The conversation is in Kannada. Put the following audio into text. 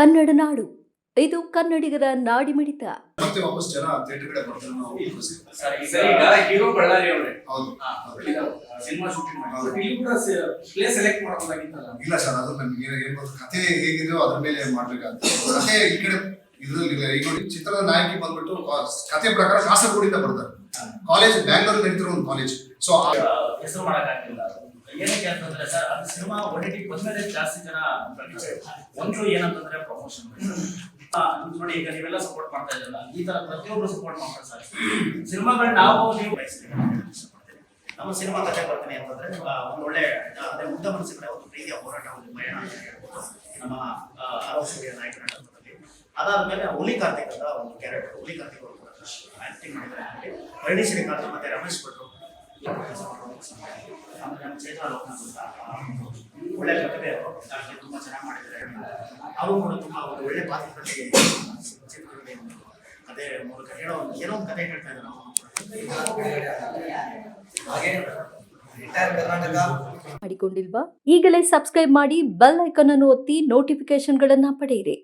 ಕನ್ನಡ ನಾಡು. ಇದು ಕನ್ನಡಿಗರ ನಾಡಿ ಮಿಡಿತ ವಾಪಸ್ ಜನ ಥಿಯೇಟರ್ ಕಡೆ ಬರ್ತಾರೆ ನಾವು ಖುಷಿ. ಸರ್ ಈಗ ಈಗ ಹೀರೋ ಬಳ್ಳಾರಿ ಅವರೇ. ಹೌದು. ಸಿನಿಮಾ ಶೂಟಿಂಗ್ ಹೌದು. ಮಾಡಿ ಪ್ಲೇಸ್ ಸೆಲೆಕ್ಟ್ ಮಾಡ್ಬೋದಾಗಿತ್ತಲ್ಲ? ಇಲ್ಲ ಸರ್ ಅದು ನಮ್ಗೆ ಕಥೆ ಹೇಗಿದೆಯೋ ಅದ್ರ ಮೇಲೆ ಮಾಡ್ಬೇಕಂತ ಕಥೆ ಈ ಕಡೆ ಇದ್ರಲ್ಲಿ ಇಲ್ಲ. ಈಗ ನೋಡಿ ಚಿತ್ರದ ನಾಯಕಿ ಬಂದ್ಬಿಟ್ಟು ಕತೆ ಕಥೆ ಪ್ರಕಾರ ಕಾಸರಗೋಡಿಂದ ಬರ್ತಾರೆ. ಕಾಲೇಜ್ ಬ್ಯಾಂಗ್ಳೂರ್ ನಡೀತಿರೋ ಒಂದು ಕಾಲೇಜ್ ಸೊ ಹೆಸರು ಮಾಡಕ್ಕಾಗಿಲ್ಲ ಏನಕ್ಕೆ ಅಂತಂದ್ರೆ ಸರ್, ಅದು ಸಿನಿಮಾ ಒಡಿಟಿ ಬಂದ್ಮೇಲೆ ಜಾಸ್ತಿ ಜನ. ಒಂದು ಏನಂತಂದ್ರೆ ಪ್ರಮೋಷನ್ ನೋಡಿ, ಈಗ ನೀವೆಲ್ಲ ಸಪೋರ್ಟ್ ಮಾಡ್ತಾ ಇದ್ದಲ್ಲ ಈ ತರ ಪ್ರತಿಯೊಬ್ರು ಸಪೋರ್ಟ್ ಮಾಡ್ತಾರೆ ಸರ್. ಸಿನಿಮಾಗಳು ನಾವು ನೀವು ನಮ್ಮ ಸಿನಿಮಾ ಕಥೆ ಬರ್ತೀನಿ ಅಂತಂದ್ರೆ ಒಂದು ಒಳ್ಳೆ, ಅದೇ ಮನಸ್ಸಿನ ಒಂದು ಪ್ರೀತಿಯ ಹೋರಾಟ, ಒಂದು ಪಯಣ ಅಂತ ಹೇಳ್ಬೋದು. ನಮ್ಮ ಆರೋಗ್ಯ ನಾಯಕರ ಮೇಲೆ ಅದಾದ್ಮೇಲೆ ಹುಲಿ ಕಾರ್ತಿಕ್ ಅಂತ ಒಂದು ಕ್ಯಾರೆಕ್ಟರ್ ಹುಲಿ ಕಾರ್ತಿಕ್ ಅವರು ಕೂಡ ಆಕ್ಟಿಂಗ್ ಮಾಡಿದ್ದಾರೆ. ಪರಿಣಿ ಶ್ರೀಕಾಂತ್ ಮತ್ತೆ ರಮೇಶ್ ಭಟ್ರು ಒಳ್ಳೆ ಪ್ರತಿಭೆ ಅವರು ತುಂಬಾ ಚೆನ್ನಾಗಿ ಮಾಡಿದ್ದಾರೆ ಅವರು ಕೂಡ ತುಂಬಾ ಒಂದು ಒಳ್ಳೆ ಪಾತ್ರದಲ್ಲಿ ಕಥೆ ಮೂಲಕ ಹೇಳೋ ಒಂದು ಏನೋ ಒಂದು ಕಥೆ ಹೇಳ್ತಾ ಇದ್ದಾರೆ ಹಾಗೆ ಮಾಡಿಕೊಂಡಿಲ್ವಾ? ಈಗಲೇ ಸಬ್ಸ್ಕ್ರೈಬ್ ಮಾಡಿ ಬೆಲ್ ಐಕಾನ್ ಅನ್ನು ಒತ್ತಿ ನೋಟಿಫಿಕೇಶನ್ಗಳನ್ನ ಪಡೆಯಿರಿ.